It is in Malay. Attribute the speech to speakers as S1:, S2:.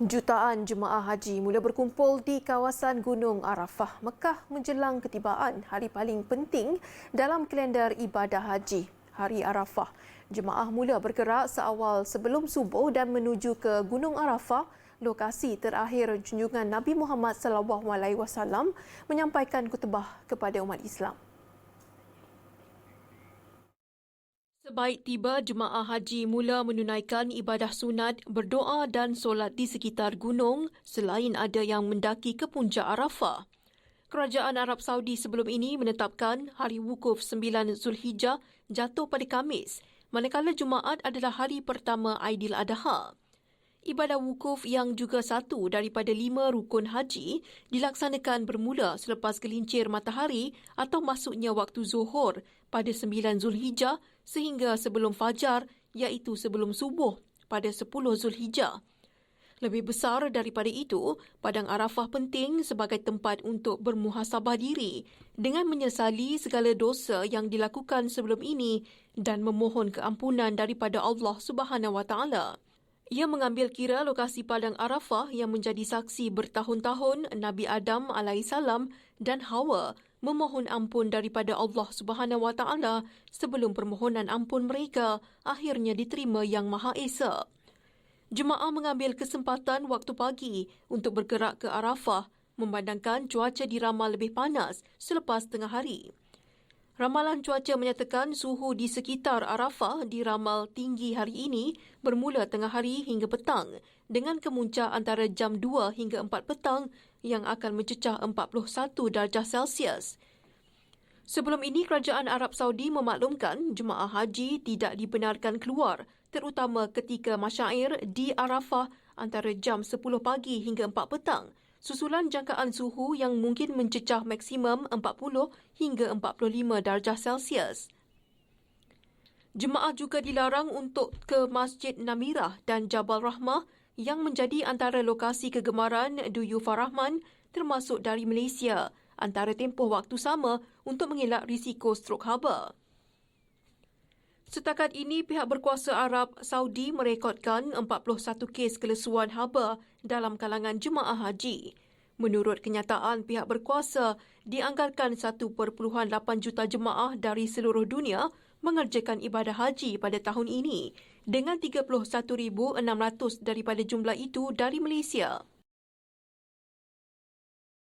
S1: Jutaan jemaah haji mula berkumpul di kawasan Gunung Arafah, Mekah menjelang ketibaan hari paling penting dalam kalender ibadah haji, Hari Arafah. Jemaah mula bergerak seawal sebelum subuh dan menuju ke Gunung Arafah, lokasi terakhir junjungan Nabi Muhammad SAW menyampaikan kutubah kepada umat Islam. Sebaik tiba, jemaah haji mula menunaikan ibadah sunat, berdoa dan solat di sekitar gunung selain ada yang mendaki ke puncak Arafah. Kerajaan Arab Saudi sebelum ini menetapkan hari wukuf 9 Zulhijjah jatuh pada Kamis, manakala Jumaat adalah hari pertama Aidil-Adha. Ibadah wukuf yang juga satu daripada lima rukun haji dilaksanakan bermula selepas gelincir matahari atau masuknya waktu zuhur pada 9 Zulhijjah sehingga sebelum fajar iaitu sebelum subuh pada 10 Zulhijjah. Lebih besar daripada itu, Padang Arafah penting sebagai tempat untuk bermuhasabah diri dengan menyesali segala dosa yang dilakukan sebelum ini dan memohon keampunan daripada Allah Subhanahu Wa Taala. Ia mengambil kira lokasi Padang Arafah yang menjadi saksi bertahun-tahun Nabi Adam alaihissalam dan Hawa memohon ampun daripada Allah Subhanahu Wa Taala sebelum permohonan ampun mereka akhirnya diterima Yang Maha Esa. Jemaah mengambil kesempatan waktu pagi untuk bergerak ke Arafah memandangkan cuaca diramal lebih panas selepas tengah hari. Ramalan cuaca menyatakan suhu di sekitar Arafah diramal tinggi hari ini bermula tengah hari hingga petang dengan kemuncak antara jam 2 hingga 4 petang yang akan mencecah 41 darjah Celsius. Sebelum ini, Kerajaan Arab Saudi memaklumkan jemaah haji tidak dibenarkan keluar terutama ketika masyair di Arafah antara jam 10 pagi hingga 4 petang susulan jangkaan suhu yang mungkin mencecah maksimum 40 hingga 45 darjah Celsius. Jemaah juga dilarang untuk ke Masjid Namirah dan Jabal Rahmah yang menjadi antara lokasi kegemaran Duyufar Rahman termasuk dari Malaysia antara tempoh waktu sama untuk mengelak risiko strok haba. Setakat ini, pihak berkuasa Arab Saudi merekodkan 41 kes kelesuan haba dalam kalangan jemaah haji. Menurut kenyataan pihak berkuasa, dianggarkan 1.8 juta jemaah dari seluruh dunia mengerjakan ibadah haji pada tahun ini dengan 31,600 daripada jumlah itu dari Malaysia.